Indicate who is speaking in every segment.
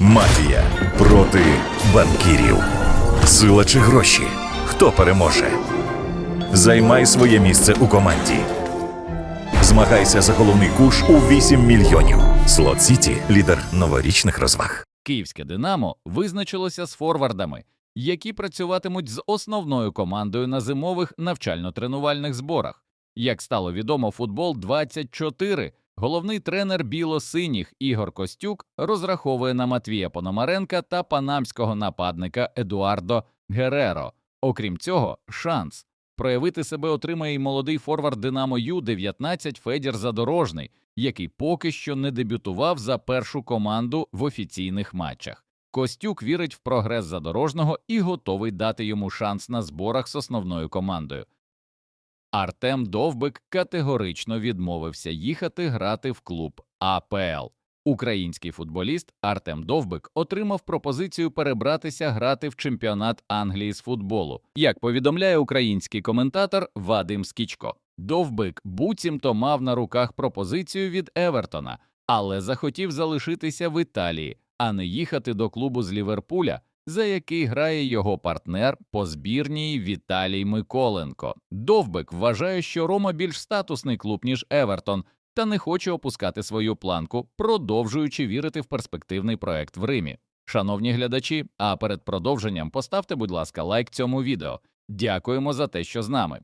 Speaker 1: Мафія проти банкірів. Сила чи гроші? Хто переможе? Займай своє місце у команді. Змагайся за головний куш у 8 мільйонів. Слот Сіті лідер новорічних розваг.
Speaker 2: Київське Динамо визначилося з форвардами, які працюватимуть з основною командою на зимових навчально-тренувальних зборах. Як стало відомо, футбол 24 головний тренер біло-синіх Ігор Костюк розраховує на Матвія Пономаренка та панамського нападника Едуардо Гереро. Окрім цього, шанс проявити себе отримає й молодий форвард Динамо Ю-19 Федір Задорожний, який поки що не дебютував за першу команду в офіційних матчах. Костюк вірить в прогрес задорожного і готовий дати йому шанс на зборах з основною командою. Артем Довбик категорично відмовився їхати грати в клуб АПЛ. Український футболіст Артем Довбик отримав пропозицію перебратися грати в чемпіонат Англії з футболу. Як повідомляє український коментатор Вадим Скічко, Довбик буцімто мав на руках пропозицію від Евертона, але захотів залишитися в Італії, а не їхати до клубу з Ліверпуля, за який грає його партнер по збірній Віталій Миколенко. Довбик вважає, що Рома більш статусний клуб ніж Евертон, та не хоче опускати свою планку, продовжуючи вірити в перспективний проект в Римі. Шановні глядачі, а перед продовженням поставте, будь ласка, лайк цьому відео. Дякуємо за те, що з нами.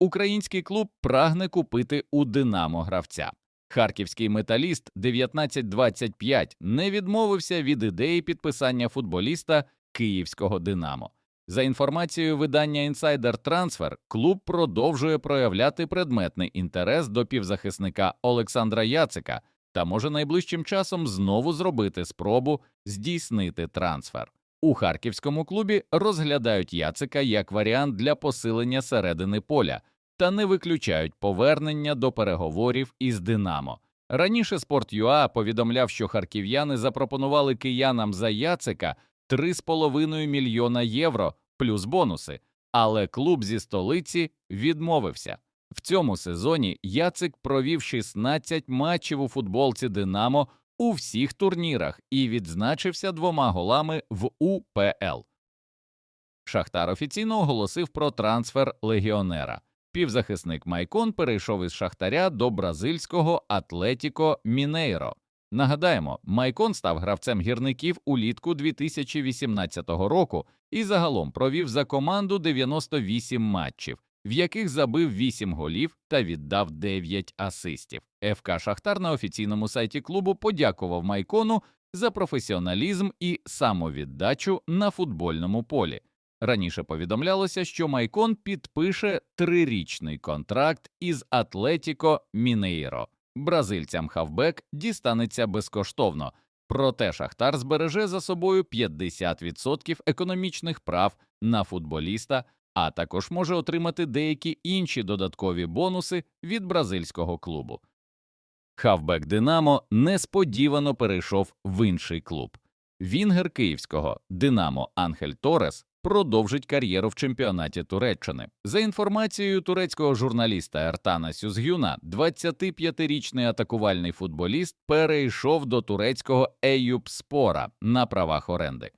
Speaker 2: Український клуб прагне купити у Динамо гравця. Харківський металіст 1925 не відмовився від ідеї підписання футболіста київського Динамо. За інформацією видання Insider Transfer, клуб продовжує проявляти предметний інтерес до півзахисника Олександра Яцика та може найближчим часом знову зробити спробу здійснити трансфер. У харківському клубі розглядають Яцика як варіант для посилення середини поля та не виключають повернення до переговорів із Динамо. Раніше Спорт.ЮА повідомляв, що харків'яни запропонували киянам за Яцика 3,5 мільйона євро плюс бонуси, але клуб зі столиці відмовився. В цьому сезоні Яцик провів 16 матчів у футболці Динамо у всіх турнірах і відзначився двома голами в УПЛ. Шахтар офіційно оголосив про трансфер легіонера. Півзахисник Майкон перейшов із Шахтаря до бразильського Атлетіко Мінейро. Нагадаємо, Майкон став гравцем гірників улітку 2018 року і загалом провів за команду 98 матчів, в яких забив 8 голів та віддав 9 асистів. ФК Шахтар на офіційному сайті клубу подякував Майкону за професіоналізм і самовіддачу на футбольному полі. Раніше повідомлялося, що Майкон підпише трирічний контракт із Атлетіко Мінейро. Бразильцям хавбек дістанеться безкоштовно, проте Шахтар збереже за собою 50% економічних прав на футболіста, а також може отримати деякі інші додаткові бонуси від бразильського клубу. Хавбек Динамо несподівано перейшов в інший клуб. Вінгер київського Динамо Анхель Торес продовжить кар'єру в чемпіонаті Туреччини. За інформацією турецького журналіста Ертана Сюзгюна, 25-річний атакувальний футболіст перейшов до турецького Еюпспора на правах оренди.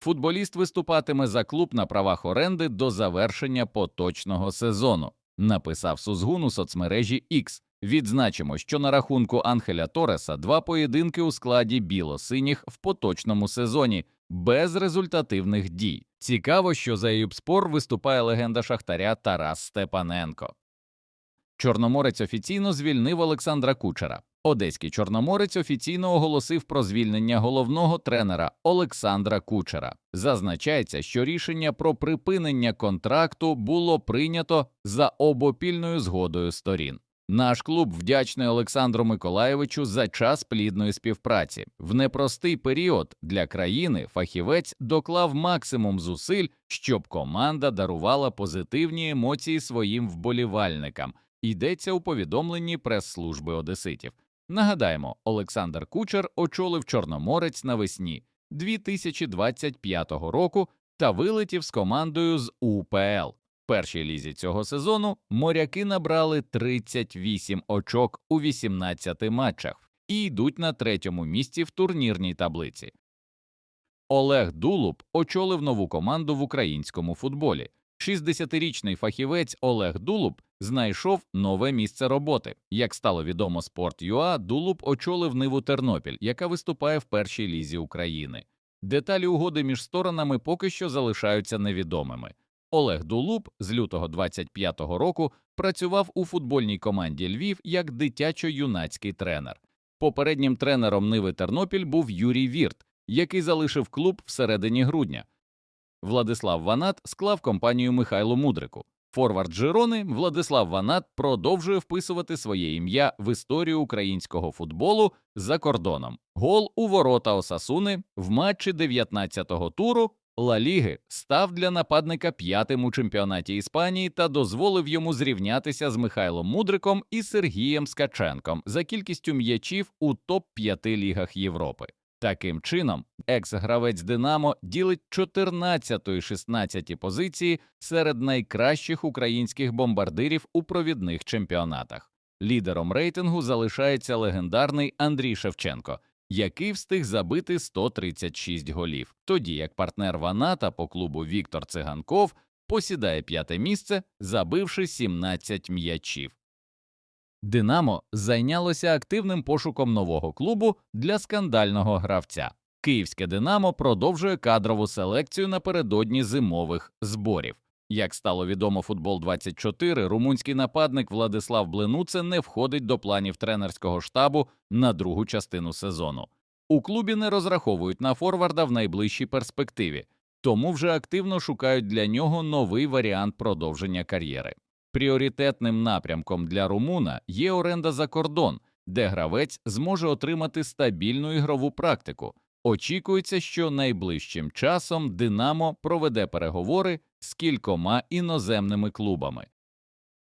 Speaker 2: Футболіст виступатиме за клуб на правах оренди до завершення поточного сезону, написав Сузгун у соцмережі X. Відзначимо, що на рахунку Анхеля Тореса два поєдинки у складі біло-синіх в поточному сезоні без результативних дій. Цікаво, що за Юбспор виступає легенда Шахтаря Тарас Степаненко. Чорноморець офіційно звільнив Олександра Кучера. Одеський Чорноморець офіційно оголосив про звільнення головного тренера Олександра Кучера. Зазначається, що рішення про припинення контракту було прийнято за обопільною згодою сторін. Наш клуб вдячний Олександру Миколаєвичу за час плідної співпраці. В непростий період для країни фахівець доклав максимум зусиль, щоб команда дарувала позитивні емоції своїм вболівальникам. Йдеться у повідомленні прес-служби одеситів. Нагадаємо, Олександр Кучер очолив Чорноморець навесні 2025 року та вилетів з командою з УПЛ. Першій лізі цього сезону моряки набрали 38 очок у 18 матчах і йдуть на третьому місці в турнірній таблиці. Олег Дулуб очолив нову команду в українському футболі. 60-річний фахівець Олег Дулуб знайшов нове місце роботи. Як стало відомо Sport.ua, Дулуб очолив Ниву Тернопіль, яка виступає в першій лізі України. Деталі угоди між сторонами поки що залишаються невідомими. Олег Дулуб з лютого 25-го року працював у футбольній команді Львів як дитячо-юнацький тренер. Попереднім тренером Ниви Тернопіль був Юрій Вірт, який залишив клуб всередині грудня. Владислав Ванат склав компанію Михайлу Мудрику. Форвард Жирони Владислав Ванат продовжує вписувати своє ім'я в історію українського футболу за кордоном. Гол у ворота Осасуни в матчі 19-го туру Ла Ліги став для нападника п'ятим у чемпіонаті Іспанії та дозволив йому зрівнятися з Михайлом Мудриком і Сергієм Скаченком за кількістю м'ячів у топ-5 лігах Європи. Таким чином, екс-гравець Динамо ділить 14-16 позиції серед найкращих українських бомбардирів у провідних чемпіонатах. Лідером рейтингу залишається легендарний Андрій Шевченко, який встиг забити 136 голів, тоді як партнер Ваната по клубу Віктор Циганков посідає п'яте місце, забивши 17 м'ячів. Динамо зайнялося активним пошуком нового клубу для скандального гравця. Київське Динамо продовжує кадрову селекцію напередодні зимових зборів. Як стало відомо футбол 24 румунський нападник Владислав Бленуце не входить до планів тренерського штабу на другу частину сезону. У клубі не розраховують на форварда в найближчій перспективі, тому вже активно шукають для нього новий варіант продовження кар'єри. Пріоритетним напрямком для румуна є оренда за кордон, де гравець зможе отримати стабільну ігрову практику. Очікується, що найближчим часом Динамо проведе переговори з кількома іноземними клубами.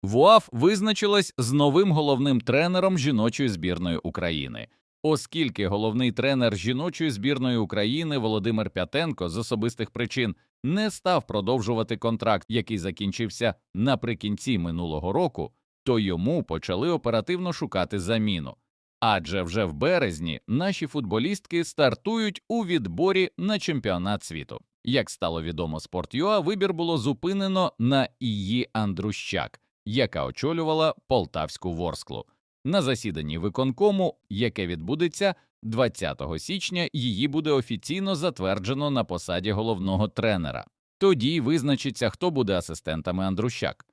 Speaker 2: ВУАФ визначилась з новим головним тренером жіночої збірної України. Оскільки головний тренер жіночої збірної України Володимир Пятенко з особистих причин не став продовжувати контракт, який закінчився наприкінці минулого року, то йому почали оперативно шукати заміну. Адже вже в березні наші футболістки стартують у відборі на чемпіонат світу. Як стало відомо Sport.ua, вибір було зупинено на Ії Андрущак, яка очолювала полтавську Ворсклу. На засіданні виконкому, яке відбудеться 20 січня, її буде офіційно затверджено на посаді головного тренера. Тоді визначиться, хто буде асистентами Андрущак.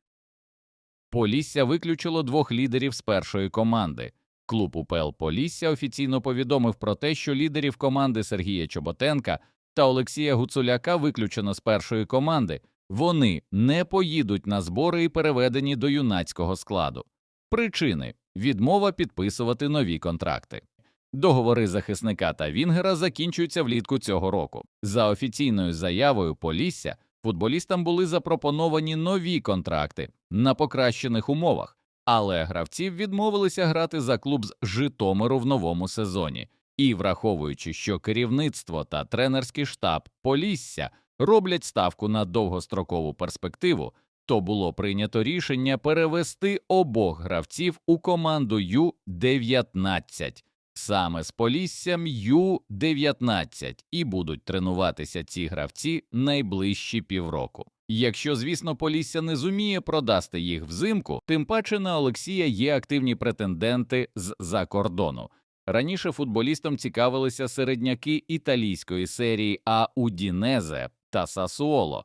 Speaker 2: Полісся виключило двох лідерів з першої команди. Клуб УПЛ Полісся офіційно повідомив про те, що лідерів команди Сергія Чоботенка та Олексія Гуцуляка виключено з першої команди. Вони не поїдуть на збори і переведені до юнацького складу. Причини відмова підписувати нові контракти. Договори захисника та Вінгера закінчуються влітку цього року. За офіційною заявою Полісся футболістам були запропоновані нові контракти на покращених умовах, але гравців відмовилися грати за клуб з Житомиру в новому сезоні. І враховуючи, що керівництво та тренерський штаб Полісся роблять ставку на довгострокову перспективу, то було прийнято рішення перевести обох гравців у команду Ю-19, саме з Поліссям Ю-19, і будуть тренуватися ці гравці найближчі півроку. Якщо, звісно, Полісся не зуміє продасти їх взимку, тим паче на Олексія є активні претенденти з-за кордону. Раніше футболістом цікавилися середняки італійської серії А Удінезе та Сасуоло.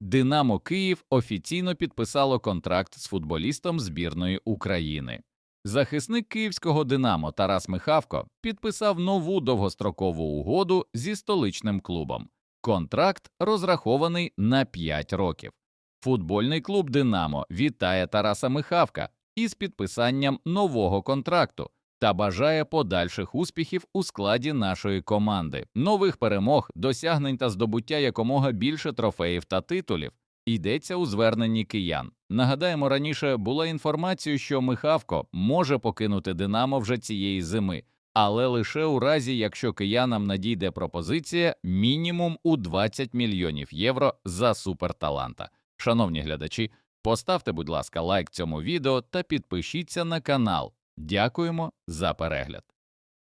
Speaker 2: Динамо Київ офіційно підписало контракт з футболістом збірної України. Захисник київського Динамо Тарас Михавко підписав нову довгострокову угоду зі столичним клубом. Контракт розрахований на 5 років. Футбольний клуб Динамо вітає Тараса Михавка із підписанням нового контракту та бажає подальших успіхів у складі нашої команди, нових перемог, досягнень та здобуття якомога більше трофеїв та титулів. Йдеться у зверненні киян. Нагадаємо, раніше була інформація, що Михавко може покинути Динамо вже цієї зими, але лише у разі, якщо киянам надійде пропозиція мінімум у 20 мільйонів євро за суперталанта. Шановні глядачі, поставте, будь ласка, лайк цьому відео та підпишіться на канал. Дякуємо за перегляд.